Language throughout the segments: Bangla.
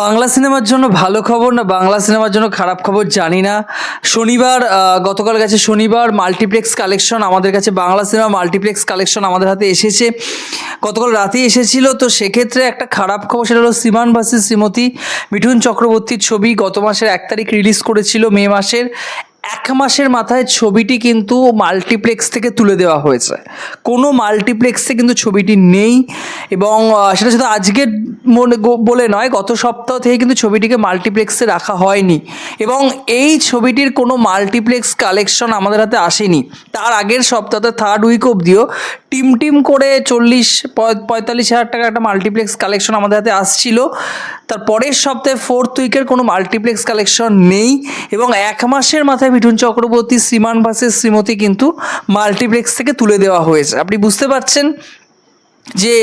বাংলা সিনেমার জন্য ভালো খবর না বাংলা সিনেমার জন্য খারাপ খবর জানি না। শনিবার গতকাল গেছে শনিবার মাল্টিপ্লেক্স কালেকশন আমাদের কাছে, বাংলা সিনেমা মাল্টিপ্লেক্স কালেকশন আমাদের হাতে এসেছে। গতকাল রাতেই এসেছিল, তো সেক্ষেত্রে একটা খারাপ খবর সেটা হলো শ্রীমান ভাসি শ্রীমতী মিঠুন চক্রবর্তীর ছবি গত মাসের এক তারিখ রিলিজ করেছিল মে মাসের। এক মাসের মাথায় ছবিটি কিন্তু মাল্টিপ্লেক্স থেকে তুলে দেওয়া হয়েছে। কোনো মাল্টিপ্লেক্সে কিন্তু ছবিটি নেই এবং সেটা শুধু আজকের মনে বলে নয়, গত সপ্তাহ থেকে কিন্তু ছবিটিকে মাল্টিপ্লেক্সে রাখা হয়নি এবং এই ছবিটির কোনো মাল্টিপ্লেক্স কালেকশন আমাদের হাতে আসেনি। তার আগের সপ্তাহতে থার্ড উইক অবধিও টিম টিম করে চল্লিশ, পঁয়- পঁয়তাল্লিশ হাজার টাকা একটা মাল্টিপ্লেক্স কালেকশন আমাদের হাতে আসছিল। তার পরের সপ্তাহে ফোর্থ উইকের কোনো মাল্টিপ্লেক্স কালেকশন নেই এবং এক মাসের মাথায় মিঠুন চক্রবর্তী, শ্রীমান ভার্সেস শ্রীমতী কিন্তু মাল্টিপ্লেক্স থেকে তুলে দেওয়া হয়েছে। আপনি বুঝতে পারছেন যে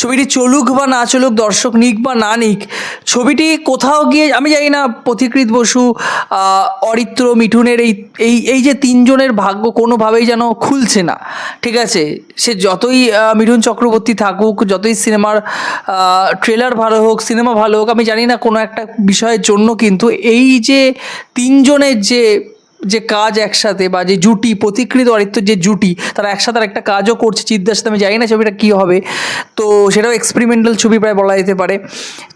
ছবিটি চলুক বা না চলুক, দর্শক নিক বা না নিক, ছবিটি কোথাও গিয়ে, আমি জানি না পথিকৃত বসু অরিত্র, মিঠুনের এই এই এই যে তিনজনের ভাগ্য কোনোভাবেই যেন খুলছে না। ঠিক আছে? সে যতই মিঠুন চক্রবর্তী থাকুক, যতই সিনেমার ট্রেলার ভালো হোক, সিনেমা ভালো হোক, আমি জানি না কোনো একটা বিষয়ের জন্য কিন্তু এই যে তিনজনের যে যে কাজ একসাথে বা যে জুটি, প্রতিকৃত অরিত্র যে জুটি, তারা একসাথে আর একটা কাজও করছে চিদ্দার সাথে, আমি জানি না ছবিটা কী হবে। তো সেটাও এক্সপেরিমেন্টাল ছবি প্রায় বলা যেতে পারে।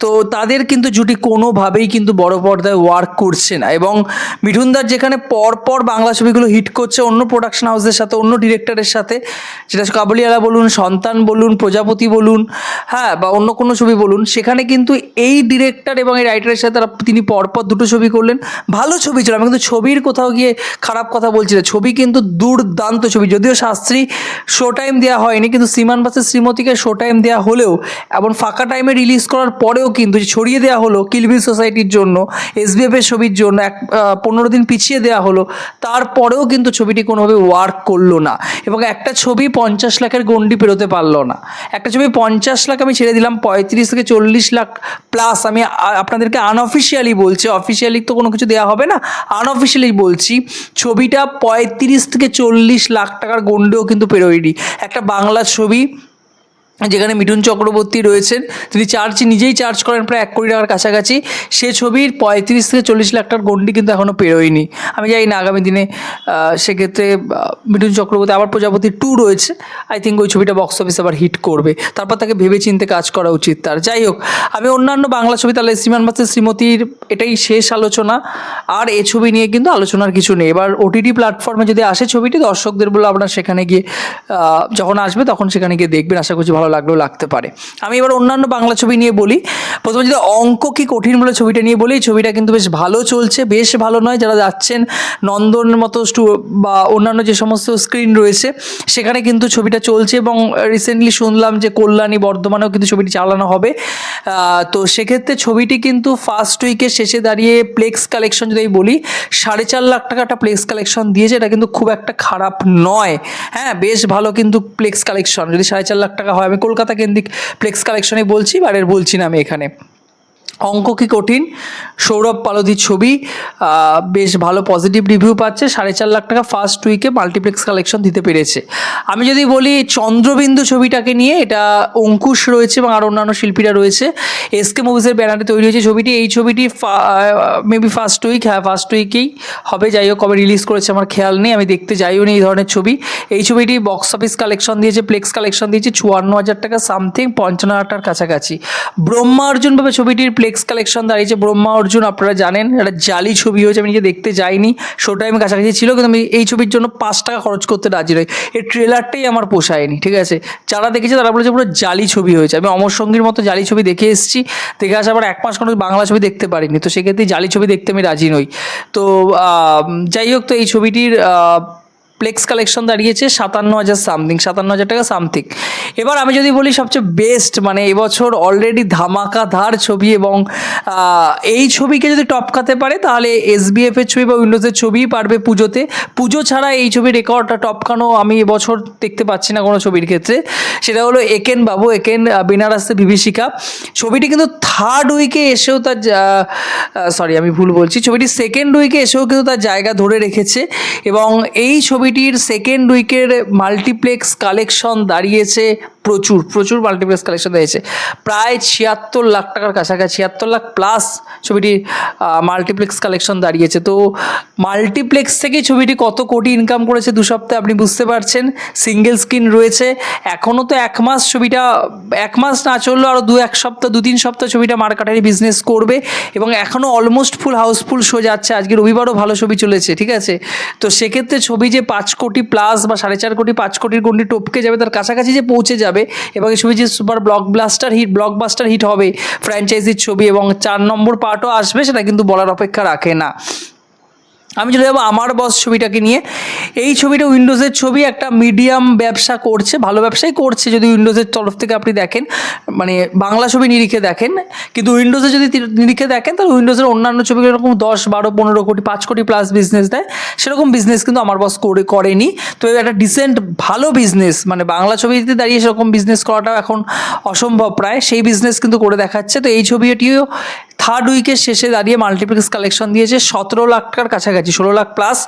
তো তাদের কিন্তু জুটি কোনোভাবেই কিন্তু বড় পর্দায় ওয়ার্ক করছে না এবং মিঠুনদার যেখানে পরপর বাংলা ছবিগুলো হিট করছে অন্য প্রোডাকশন হাউসের সাথে, অন্য ডিরেক্টরের সাথে সেটা কাবুলিওয়ালা বলুন, সন্তান বলুন, প্রজাপতি বলুন হ্যাঁ বা অন্য কোনো ছবি বলুন, সেখানে কিন্তু এই ডিরেক্টর এবং এই রাইটারের সাথে তিনি পরপর দুটো ছবি করলেন। ভালো ছবি ছিল, আমি কিন্তু ছবির কোথাও গিয়ে খারাপ কথা বলছি না ছবি কিন্তু দুর্দান্ত ছবি। যদিও শাস্ত্রী শো টাইম দেওয়া হয়নি, কিন্তু শ্রীমান বাসের শ্রীমতীকে শো টাইম দেওয়া হলেও, এমন ফাঁকা টাইমে রিলিজ করার পরেও কিন্তু ছড়িয়ে দেওয়া হলো কিলবিল সোসাইটির জন্য এসবিএফের ছবির জন্য এক পনেরো দিন পিছিয়ে দেওয়া হলো, তারপরেও কিন্তু ছবিটি কোনোভাবে ওয়ার্ক করল না। এবং একটা ছবি পঞ্চাশ লাখের গন্ডি পেরোতে পারল না। একটা ছবি পঞ্চাশ লাখ আমি ছেড়ে দিলাম, পঁয়ত্রিশ থেকে চল্লিশ লাখ প্লাস আমি আপনাদেরকে আনঅফিসিয়ালি বলছি অফিসিয়ালি তো কোনো কিছু দেওয়া হবে না আনঅফিসিয়ালি বলছি। ছবিটা পঁয়ত্রিশ থেকে চল্লিশ লাখ টাকার গন্ডেও কিন্তু পেরোয়নি। একটা বাংলা ছবি যেখানে মিঠুন চক্রবর্তী রয়েছেন, তিনি চার্জ নিজেই চার্জ করেন প্রায় এক কোটি টাকার কাছাকাছি। সে ছবির পঁয়ত্রিশ থেকে চল্লিশ লাখ টাকার গন্ডি কিন্তু এখনও পেরোয়নি। আমি জানি না আগামী দিনে সেক্ষেত্রে মিঠুন চক্রবর্তী আবার প্রজাপতি টু রয়েছে। আই থিঙ্ক ওই ছবিটা বক্স অফিসে আবার হিট করবে। তারপর তাকে ভেবে চিন্তে কাজ করা উচিত তার। যাই হোক, আমি অন্যান্য বাংলা ছবি, তাহলে শ্রীমান বাসের শ্রীমতীর এটাই শেষ আলোচনা। আর এ ছবি নিয়ে কিন্তু আলোচনার কিছু নেই। এবার ওটিটি প্ল্যাটফর্মে যদি আসে ছবিটি, দর্শকদের বলে আপনার সেখানে গিয়ে যখন আসবে তখন সেখানে গিয়ে দেখবেন। আশা করছি ভালো লাগলেও লাগতে পারে। আমি এবার অন্যান্য বাংলা ছবি নিয়ে বলি। প্রথমে যদি অঙ্ক কি কঠিন বলে ছবিটা নিয়ে বলি ছবিটা কিন্তু বেশ ভালো চলছে, বেশ ভালো নয় যারা যাচ্ছেন নন্দনের মতো বা অন্যান্য যে সমস্ত স্ক্রিন রয়েছে, সেখানে কিন্তু ছবিটা চলছে এবং রিসেন্টলি শুনলাম যে কল্যাণী বর্ধমানেও কিন্তু ছবিটি চালানো হবে। তো সেক্ষেত্রে ছবিটি কিন্তু ফার্স্ট উইকের শেষে দাঁড়িয়ে প্লেক্স কালেকশন যদি আমি বলি, সাড়ে চার লাখ টাকা একটা প্লেক্স কালেকশন দিয়েছে, এটা কিন্তু খুব একটা খারাপ নয়। হ্যাঁ বেশ ভালো কিন্তু প্লেক্স কালেকশন যদি সাড়ে চার লাখ টাকা হয় আমি কলকাতা কেন্দ্রিক প্লেক্স কালেকশনে বলছি বারের বলছি না আমি এখানে। অঙ্ক কি কঠিন? সৌরভ পালদির ছবি বেশ ভালো পজিটিভ রিভিউ পাচ্ছে, সাড়ে চার লাখ টাকা ফার্স্ট উইকে মাল্টিপ্লেক্স কালেকশন দিতে পেরেছে। আমি যদি বলি চন্দ্রবিন্দু ছবিটাকে নিয়ে, এটা অঙ্কুশ রয়েছে এবং আরও অন্যান্য শিল্পীরা রয়েছে। এসকে মুভিজের ব্যানারে তৈরি হয়েছে ছবিটি। এই ছবিটি মেবি ফার্স্ট উইক হ্যাঁ ফার্স্ট উইকেই হবে। যাই হোক, কবে রিলিজ করেছে আমার খেয়াল নেই, আমি দেখতে যাইও নি এই ধরনের ছবি। এই ছবিটি বক্স অফিস কালেকশন দিয়েছে প্লেক্স কালেকশন দিয়েছে, চুয়ান্ন হাজার টাকা সামথিং পঞ্চান্ন হাজার টাকার কাছাকাছি। ব্রহ্মা অর্জুন ছবিটির প্লেক্স কালেকশন দাঁড়িয়েছে ব্রহ্মা অর্জুন, আপনারা জানেন, একটা জালি ছবি হয়েছে, আমি নিজে দেখতে যাইনি। শো টাইমে কাছাকাছি ছিল, কিন্তু আমি এই ছবির জন্য পাঁচ টাকা খরচ করতে রাজি নই। এই ট্রেলারটাই আমার পোষায়নি, ঠিক আছে? যারা দেখেছে, তারা বলেছে, পুরো জালি ছবি হয়েছে। আমি অমর সঙ্গীর মতো জালি ছবি দেখে এসেছি। দেখে আসার পর এক মাস কোনো বাংলা ছবি দেখতে পারিনি। তো সেক্ষেত্রে জালি ছবি দেখতে আমি রাজি নই। তো যাই হোক, তো এই ছবিটির আহ, প্লেক্স কালেকশন দাঁড়িয়েছে সাতান্ন হাজার সামথিং সাতান্ন হাজার টাকা সামথিং এবার আমি যদি বলি সবচেয়ে বেস্ট মানে এবছর অলরেডি ধামাকাধার ছবি এবং এই ছবিকে যদি টপকাতে পারে তাহলে এসবিএফ এর ছবি বা উইন্ডোজের ছবিই পারবে পুজোতে। পুজো ছাড়া এই ছবির রেকর্ডটা টপকানো আমি এবছর দেখতে পাচ্ছি না কোনো ছবির ক্ষেত্রে। সেটা হলো একেন বাবু একেন বেনারসে বিভীষিকা। ছবিটি কিন্তু থার্ড উইকে এসেও তার সরি আমি ভুল বলছি। ছবিটি সেকেন্ড উইকে এসেও কিন্তু তার জায়গা ধরে রেখেছে এবং এই ছবিটি ছবিটির সেকেন্ড উইকের মাল্টিপ্লেক্স কালেকশন দাঁড়িয়েছে প্রচুর প্রচুর মাল্টিপ্লেক্স কালেকশন দিয়েছে প্রায় ছিয়াত্তর লাখ টাকার কাছাকাছি, ছিয়াত্তর লাখ প্লাস ছবিটির মাল্টিপ্লেক্স কালেকশন দাঁড়িয়েছে। তো মাল্টিপ্লেক্স থেকে ছবিটি কত কোটি ইনকাম করেছে দু সপ্তাহে আপনি বুঝতে পারছেন? সিঙ্গেল স্ক্রিন রয়েছে। এখনও তো এক মাস ছবিটা, এক মাস না চললেও আরও দু এক সপ্তাহ দু তিন সপ্তাহ ছবিটা মার্কাটারি বিজনেস করবে এবং এখনও অলমোস্ট ফুল হাউসফুল শো যাচ্ছে। আজকে রবিবারও ভালো ছবি চলেছে, ঠিক আছে? তো সেক্ষেত্রে ছবি যে পাঁচ কোটি প্লাস বা সাড়ে চার কোটি, পাঁচ কোটির গন্ডি টপকে যাবে, তার কাছাকাছি যে পৌঁছে যাবে এবং এই ছবি যে super blockbuster hit blockbuster hit হবে ফ্র্যাঞ্চাইজির ছবি এবং চার নম্বর পার্টও আসবে, সেটা কিন্তু বলার অপেক্ষা রাখে না। আমি চলে যাব আমার বস ছবিটাকে নিয়ে। এই ছবিটা উইন্ডোজের ছবি, একটা মিডিয়াম ব্যবসা করছে, ভালো ব্যবসাই করছে যদি উইন্ডোজের তরফ থেকে আপনি দেখেন মানে বাংলা ছবি নিরিখে দেখেন, কিন্তু উইন্ডোজে যদি নিরিখে দেখেন, তাহলে উইন্ডোজের অন্যান্য ছবিগুলো এরকম দশ, বারো, পনেরো কোটি, পাঁচ কোটি প্লাস বিজনেস দেয়। সেরকম বিজনেস কিন্তু আমার বস করে, করেনি। তো একটা ডিসেন্ট ভালো বিজনেস মানে বাংলা ছবিতে দাঁড়িয়ে সেরকম বিজনেস করাটাও এখন অসম্ভব প্রায়। সেই বিজনেস কিন্তু করে দেখাচ্ছে। তো এই ছবিটিও থার্ড উইকের শেষে দাঁড়িয়ে মাল্টিপ্লেক্স কালেকশন দিয়েছে। সতেরো লাখ টাকার কাছাকাছি। ষোলো লাখ প্লাস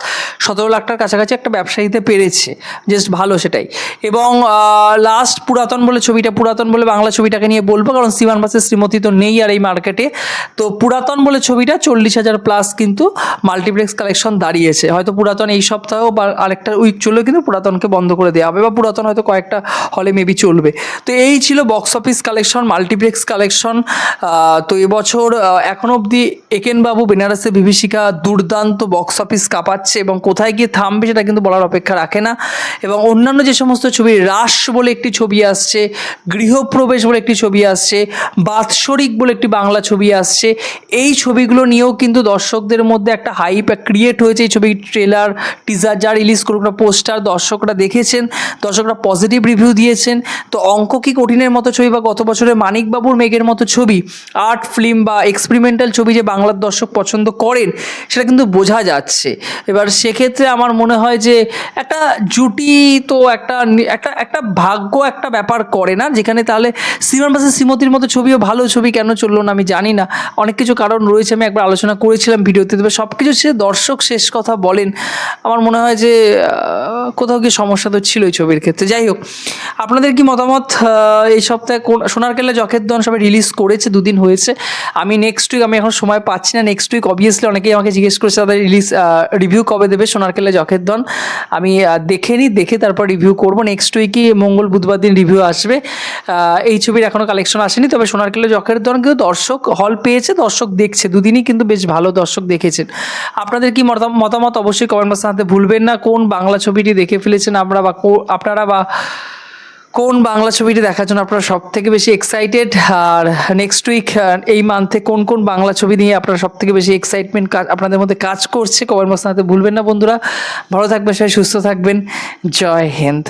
সতেরো লাখটার কাছাকাছি একটা ব্যবসায়ীতে পেরেছে। জাস্ট ভালো সেটাই। এবং লাস্ট পুরাতন বলে ছবিটা, পুরাতন বলে বাংলা ছবিটাকে নিয়ে বলব, কারণ সিমান বাসের শ্রীমতী তো নেই আর এই মার্কেটে তো পুরাতন বলে ছবিটা চল্লিশ হাজার প্লাস কিন্তু মাল্টিপ্লেক্স কালেকশন দাঁড়িয়েছে। হয়তো পুরাতন এই সপ্তাহেও বা আরেকটা উইক চললেও কিন্তু পুরাতনকে বন্ধ করে দেওয়া হবে বা পুরাতন হয়তো কয়েকটা হলে মেবি চলবে। তো এই ছিল box office collection multiplex collection তো এবছর এখন এখনও অবধি একেনবাবু বেনারসে বিভীষিকা, দুর্দান্ত বক্স অফিস কাঁপাচ্ছে এবং কোথায় গিয়ে থামবে সেটা কিন্তু বলার অপেক্ষা রাখে না। এবং অন্যান্য যে সমস্ত ছবি রাস বলে একটি ছবি আসছে, গৃহপ্রবেশ বলে একটি ছবি আসছে, বাৎসরিক বলে একটি বাংলা ছবি আসছে। এই ছবিগুলো নিয়েও কিন্তু দর্শকদের মধ্যে একটা হাইপ ক্রিয়েট হয়েছে। এই ছবি ট্রেলার টিজার যা রিলিজ করুক না পোস্টার দর্শকরা দেখেছেন, দর্শকরা পজিটিভ রিভিউ দিয়েছেন। তো অঙ্ক কি কঠিনের মতো ছবি বা গত বছরের মানিকবাবুর মেঘের মতো ছবি? আর্ট ফিল্ম বা এক্সপেরিমেন্টাল ছবি যে বাংলার দর্শক পছন্দ করেন, সেটা কিন্তু বোঝা যাচ্ছে। এবার সেক্ষেত্রে আমার মনে হয় যে একটা জুটি তো একটা একটা একটা ভাগ্য একটা ব্যাপার করে না, যেখানে তাহলে সিমান বাসের শ্রীমতির মতো ছবিও ভালো ছবি কেন চলল না আমি জানি না। অনেক কিছু কারণ রয়েছে, আমি একবার আলোচনা করেছিলাম ভিডিওতে, তবে সব কিছু সে দর্শক শেষ কথা বলেন। আমার মনে হয় যে কোথাও কি সমস্যা তো ছিল এই ছবির ক্ষেত্রে। যাই হোক, আপনাদের কি মতামত? এই সপ্তাহে কোন সোনার কেল্লা জখের দন সবাই রিলিজ করেছে, দুদিন হয়েছে। আমি নেক্সট উইক আমি এখন সময় পাচ্ছি না নেক্সট উইক অবভিয়াসলি অনেকেই আমাকে জিজ্ঞেস করেছে, তাদের রিলিজ রিভিউ কবে দেবে সোনার কেল্লা জখের দন আমি দেখে নিই, দেখে তারপর রিভিউ করব। নেক্সট উইকই মঙ্গল, বুধবার দিন রিভিউ আসবে। এই ছবির এখনও কালেকশন আসেনি, তবে সোনার কেল্লা জখের দন কিন্তু দর্শক হল পেয়েছে, দর্শক দেখছে। দুদিনই কিন্তু বেশ ভালো দর্শক দেখেছেন। আপনাদের কি মতাম- মতামত অবশ্যই কমেন্ট বক্সে জানাতে ভুলবেন না। কোন বাংলা ছবিটি দেখে ফেলেছেন আপনারা বা আপনারা বা কোন বাংলা ছবিটি দেখার জন্য আপনারা সব থেকে বেশি এক্সাইটেড আর নেক্সট উইক এই মান্থে কোন কোন বাংলা ছবি নিয়ে আপনারা সব থেকে বেশি এক্সাইটমেন্ট আপনাদের মধ্যে কাজ করছে? কমেন্ট মাস ভুলবেন না বন্ধুরা। ভালো থাকবেন সবাই, সুস্থ থাকবেন। জয় হিন্দ।